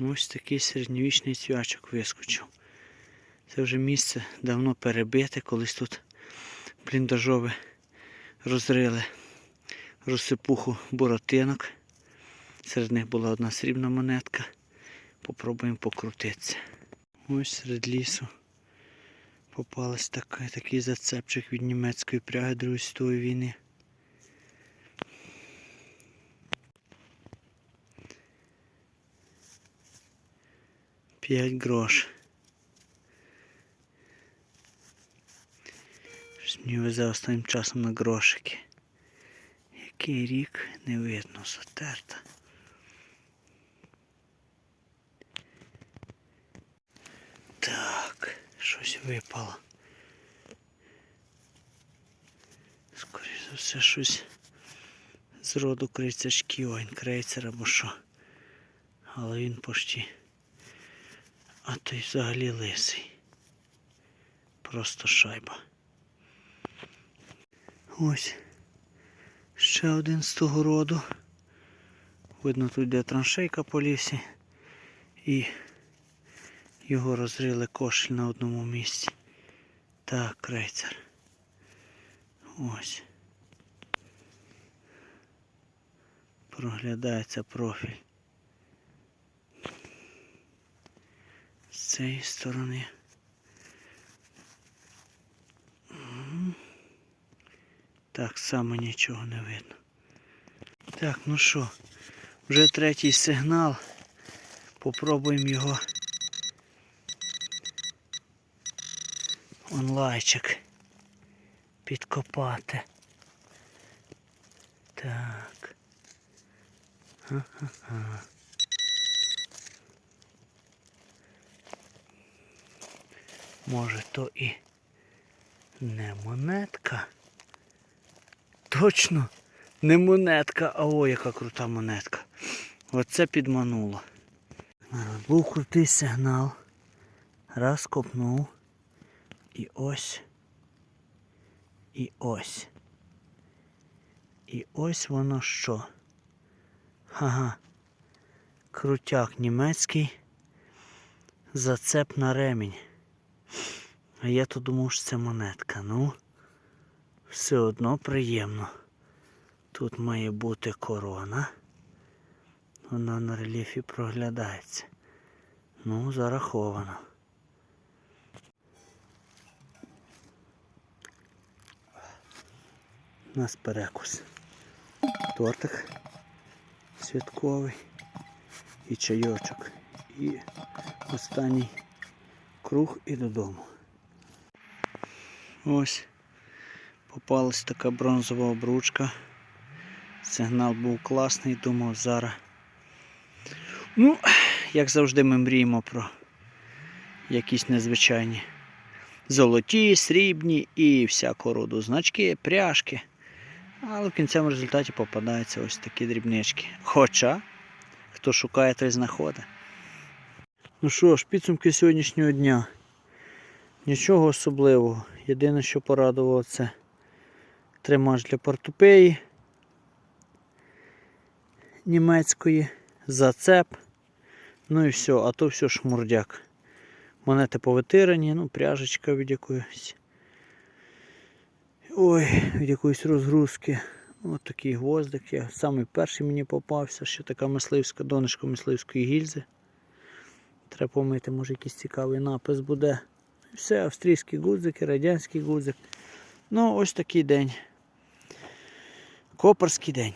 Ось такий середньовічний цвячок вискочив. Це вже місце давно перебите, колись тут бліндажове розрили розсипуху буратинок. Серед них була одна срібна монетка. Попробуємо покрутитися. Ось серед лісу попалась така, такий зацепчик від німецької пряги Другої світової війни. П'ять грош. Щось мені везе останнім часом на грошики. Який рік не видно, затерта. Так, щось випало. Скоріше за все, щось з роду крицячків, а крейцер або що. Але він почти. А той взагалі лисий. Просто шайба. Ось. Ще один з того роду. Видно, тут йде траншейка по лісі. І його розрили кошель на одному місці. Так, крейцер. Ось. Проглядається профіль. Цієї сторони. Так само нічого не видно. Так, ну що, вже третій сигнал. Попробуємо його онлайчик підкопати. Так. Ха-ха-ха. Може то і не монетка. Точно, не монетка, а о, яка крута монетка. Оце підмануло. Був крутий сигнал. Раз копнув. І ось. І ось. І ось воно що. Ага. Крутяк німецький. Зацеп на ремінь. А я то думав, що це монетка. Ну, все одно приємно. Тут має бути корона. Вона на рельєфі проглядається. Ну, зараховано. У нас перекус. Тортик святковий і чайочок. І останній круг і додому. Ось попалась така бронзова обручка. Сигнал був класний, думав зараз. Ну, як завжди, ми мріємо про якісь незвичайні золоті, срібні і всякого роду значки, пряжки. Але в кінцевому результаті попадаються ось такі дрібнички. Хоча, хто шукає, той знаходить. Ну що ж, підсумки сьогоднішнього дня. Нічого особливого. Єдине, що порадувало, це тримач для портупеї німецької, зацеп. Ну і все, а то все шмурдяк. Монети повитирані, ну, пряжечка від якоїсь. Ой, від якоїсь розгрузки. Ось такий гвоздик. Я самий перший мені попався, ще така мисливська донечка мисливської гільзи. Треба помити, може якийсь цікавий напис буде. Все, австрійські гудзики, радянський гудзик. Ну, ось такий день. Копарський день.